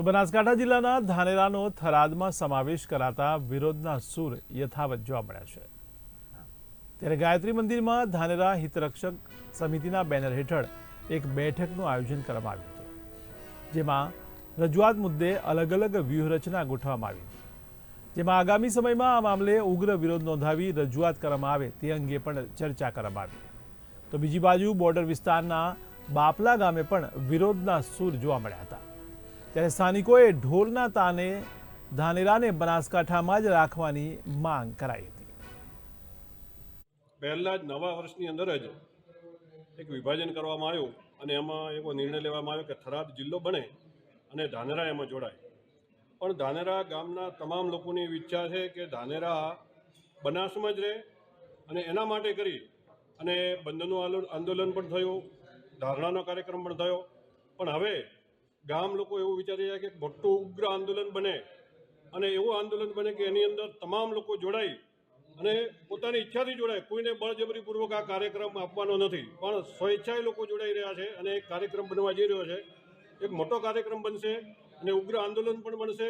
તો બનાસકાંઠા જિલ્લાના ધાનેરાનો થરાદમાં સમાવેશ કરાતા વિરોધના સૂર યથાવત જોવા મળ્યા છે. ત્યારે ગાયત્રી મંદિરમાં ધાનેરા હિતરક્ષક સમિતિના બેનર હેઠળ એક બેઠકનું આયોજન કરવામાં આવ્યું હતું, જેમાં રજૂઆત મુદ્દે અલગ અલગ વ્યૂહરચના ગોઠવવામાં આવી હતી. જેમાં આગામી સમયમાં આ મામલે ઉગ્ર વિરોધ નોંધાવી રજૂઆત કરવામાં આવે તે અંગે પણ ચર્ચા કરવામાં આવી. તો બીજી બાજુ બોર્ડર વિસ્તારના બાપલા ગામે પણ વિરોધના સૂર જોવા મળ્યા હતા. ત્યારે સ્થાનિકોએ ઢોલના તાને, ધાનેરાને બનાસકાંઠામાં જ રાખવાની માંગ કરાઈ હતી. પહેલા જ નવા વર્ષની અંદર જ એક વિભાજન કરવામાં આવ્યું અને એમાં એવો નિર્ણય લેવામાં આવ્યો કે થરાદ જિલ્લો બને અને ધાનેરા એમાં જોડાય. પણ ધાનેરા ગામના તમામ લોકોની ઈચ્છા છે કે ધાનેરા બનાસમાં જ રહે અને એના માટે કરી અને બંધનું આંદોલન પણ થયું, ધારણાનો કાર્યક્રમ પણ થયો. પણ હવે ગામ લોકો એવું વિચારી રહ્યા કે મોટું ઉગ્ર આંદોલન બને અને એવું આંદોલન બને કે એની અંદર તમામ લોકો જોડાય અને પોતાની ઈચ્છાથી જોડાય. કોઈને બળજબરીપૂર્વક આ કાર્યક્રમ આપવાનો નથી. પણ સ્વેચ્છાએ લોકો જોડાઈ રહ્યા છે અને એક કાર્યક્રમ બનવા જઈ રહ્યો છે. એક મોટો કાર્યક્રમ બનશે અને ઉગ્ર આંદોલન પણ બનશે.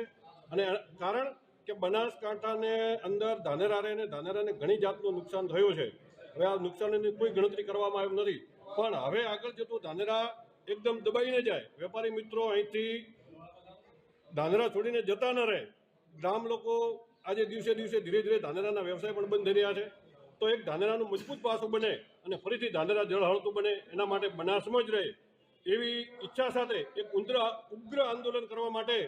અને કારણ કે બનાસકાંઠાને અંદર ધાનેરા રહે અને ધાનેરાને ઘણી જાતનું નુકસાન થયું છે. હવે આ નુકસાનની કોઈ ગણતરી કરવામાં આવી નથી. પણ હવે આગળ જતું ધાનેરા એકદમ દબાઈને જાય. વેપારી મિત્રો અહીંથી ધાંધરા છોડીને જતા ન રહે. ગામ લોકો આજે દિવસે દિવસે ધીરે ધીરે ધાંધરાના વ્યવસાય પણ બંધ થઈ રહ્યા છે. તો એક ધાંધરાનું મજબૂત પાસું બને અને ફરીથી ધાંધરા જળ હળતું બને, એના માટે બનાસમાં જ રહે. એવી ઈચ્છા સાથે એક ઉગ્ર ઉગ્ર આંદોલન કરવા માટે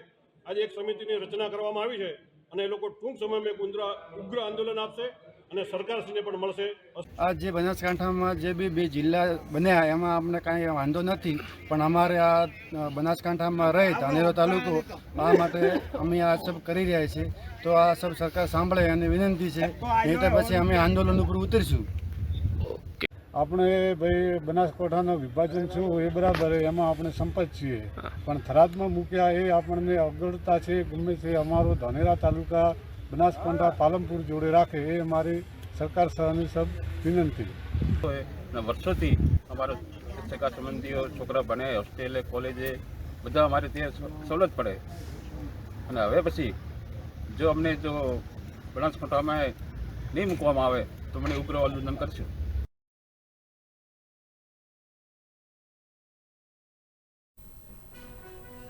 આજે એક સમિતિની રચના કરવામાં આવી છે અને એ લોકો ટૂંક સમયમાં એક ઉગ્ર ઉગ્ર આંદોલન આપશે. અને સરકારશ્રીને પણ મળશે. આ જે બનાસકાંઠામાં જે બી બે જિલ્લા બન્યા એમાં અમને કાંઈ વાંધો નથી પણ અમારે આ બનાસકાંઠામાં રહે ધાનેરો તાલુકો આ માટે અમે આ સબ કરી રહ્યા છીએ. તો આ સબ સરકાર સાંભળે અને વિનંતી છે નહીં તો પછી અમે આંદોલન ઉપર ઉતરીશું. આપણે ભાઈ બનાસકાંઠાનું વિભાજન છું એ બરાબર એમાં આપણે સંપત છીએ. પણ થરાદમાં મૂક્યા એ આપણને અગવડતા છે ગમે તે અમારો ધાનેરા તાલુકા બનાસકાંઠા, પાલનપુર જોડે રાખે એ અમારી સરકાર સહની સબ વિનંતી. વર્ષોથી અમારો સગા સંબંધીઓ, છોકરા ભણે, હોસ્ટેલે, કોલેજે, બધા અમારે ત્યાં સવલત પડે. અને હવે પછી જો અમને જો બનાસકાંઠામાં નહીં મૂકવામાં આવે તો મને ઉગ્ર આંદોલન કરશું.